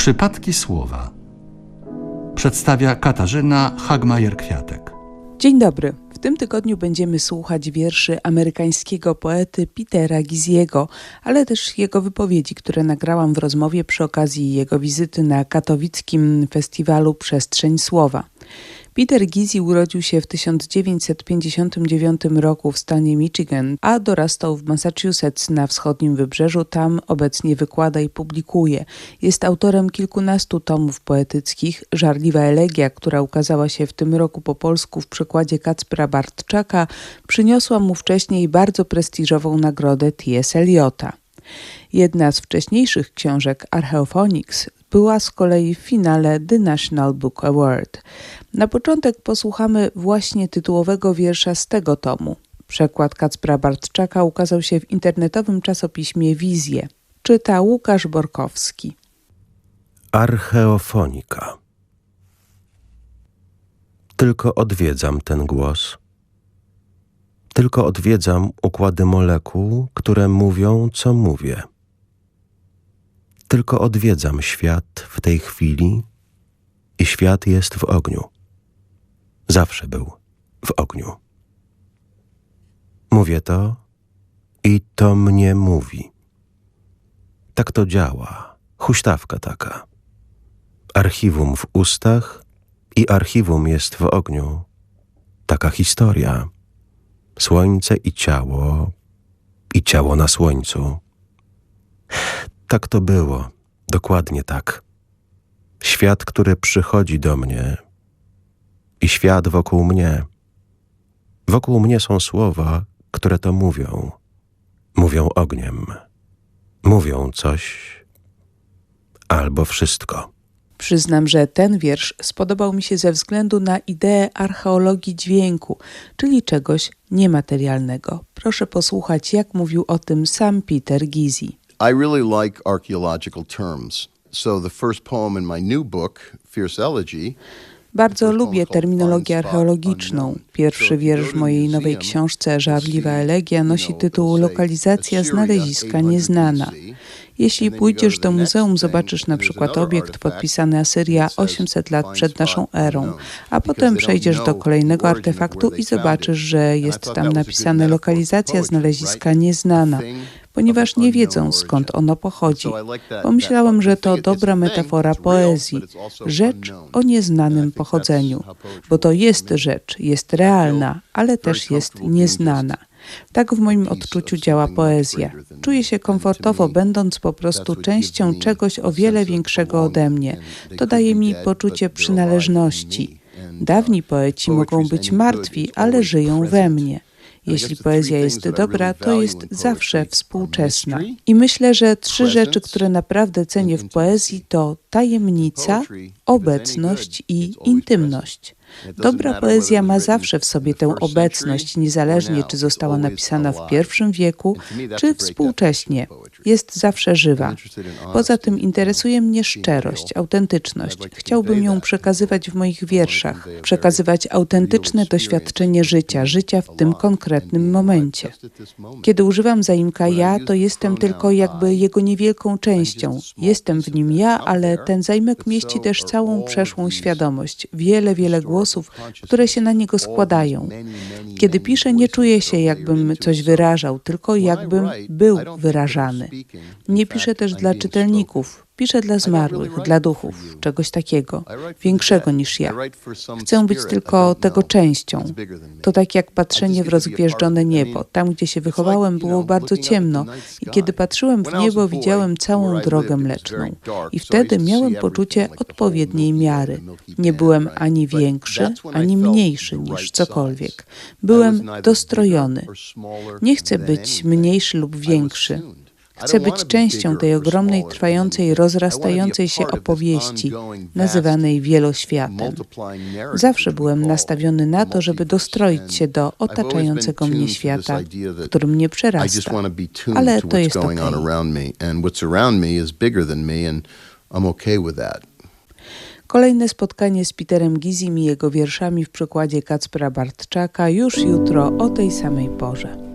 Przypadki słowa przedstawia Katarzyna Hagmajer-Kwiatek. Dzień dobry. W tym tygodniu będziemy słuchać wierszy amerykańskiego poety Petera Giziego, ale też jego wypowiedzi, które nagrałam w rozmowie przy okazji jego wizyty na katowickim festiwalu Przestrzeń Słowa. Peter Gizi urodził się w 1959 roku w stanie Michigan, a dorastał w Massachusetts na wschodnim wybrzeżu. Tam obecnie wykłada i publikuje. Jest autorem kilkunastu tomów poetyckich. Żarliwa elegia, która ukazała się w tym roku po polsku w przekładzie Kacpra Bartczaka, przyniosła mu wcześniej bardzo prestiżową nagrodę T.S. Eliota. Jedna z wcześniejszych książek Archeophonics była z kolei w finale The National Book Award. Na początek posłuchamy właśnie tytułowego wiersza z tego tomu. Przekład Kacpra Bartczaka ukazał się w internetowym czasopiśmie Wizje. Czyta Łukasz Borkowski. Archeofonika. Tylko odwiedzam ten głos. Tylko odwiedzam układy molekuł, które mówią, co mówię. Tylko odwiedzam świat w tej chwili i świat jest w ogniu. Zawsze był w ogniu. Mówię to i to mnie mówi. Tak to działa, huśtawka taka. Archiwum w ustach i archiwum jest w ogniu. Taka historia. Słońce i ciało, i ciało na słońcu. Tak to było, dokładnie tak. Świat, który przychodzi do mnie i świat wokół mnie. Wokół mnie są słowa, które to mówią. Mówią ogniem. Mówią coś albo wszystko. Przyznam, że ten wiersz spodobał mi się ze względu na ideę archeologii dźwięku, czyli czegoś niematerialnego. Proszę posłuchać, jak mówił o tym sam Peter Gizi. I really like archaeological terms. So the first poem in my new book, Fierce Elegy, Bardzo lubię terminologię archeologiczną. Pierwszy wiersz w mojej nowej książce Żarliwa elegia nosi tytuł Lokalizacja znaleziska nieznana. Jeśli pójdziesz do muzeum, zobaczysz na przykład obiekt podpisany Asyria 800 lat przed naszą erą, a potem przejdziesz do kolejnego artefaktu i zobaczysz, że jest tam napisane lokalizacja znaleziska nieznana ponieważ nie wiedzą skąd ono pochodzi. Pomyślałem, że to dobra metafora poezji, rzecz o nieznanym pochodzeniu, bo to jest rzecz, jest realna, ale też jest nieznana. Tak w moim odczuciu działa poezja. Czuję się komfortowo, będąc po prostu częścią czegoś o wiele większego ode mnie. To daje mi poczucie przynależności. Dawni poeci mogą być martwi, ale żyją we mnie. Jeśli poezja jest dobra, to jest zawsze współczesna. I myślę, że trzy rzeczy, które naprawdę cenię w poezji, to tajemnica, obecność i intymność. Dobra poezja ma zawsze w sobie tę obecność, niezależnie czy została napisana w pierwszym wieku, czy współcześnie. Jest zawsze żywa. Poza tym interesuje mnie szczerość, autentyczność. Chciałbym ją przekazywać w moich wierszach, przekazywać autentyczne doświadczenie życia, życia w tym konkretnym momencie. Kiedy używam zaimka ja, to jestem tylko jakby jego niewielką częścią. Jestem w nim ja, ale ten zaimek mieści też całą przeszłą świadomość, wiele, wiele głosów, głosów, które się na niego składają. Kiedy piszę, nie czuję się, jakbym coś wyrażał, tylko jakbym był wyrażany. Nie piszę też dla czytelników, Piszę dla zmarłych, dla duchów, czegoś takiego, większego niż ja. Chcę być tylko tego częścią. To tak jak patrzenie w rozgwieżdżone niebo. Tam, gdzie się wychowałem, było bardzo ciemno i kiedy patrzyłem w niebo, widziałem całą drogę mleczną. I wtedy miałem poczucie odpowiedniej miary. Nie byłem ani większy, ani mniejszy niż cokolwiek. Byłem dostrojony. Nie chcę być mniejszy lub większy. Chcę być częścią tej ogromnej, trwającej, rozrastającej się opowieści, nazywanej wieloświatem. Zawsze byłem nastawiony na to, żeby dostroić się do otaczającego mnie świata, który mnie przerasta. Ale to jest okej. Kolejne spotkanie z Peterem Gizim i jego wierszami w przykładzie Kacpra Bartczaka już jutro o tej samej porze.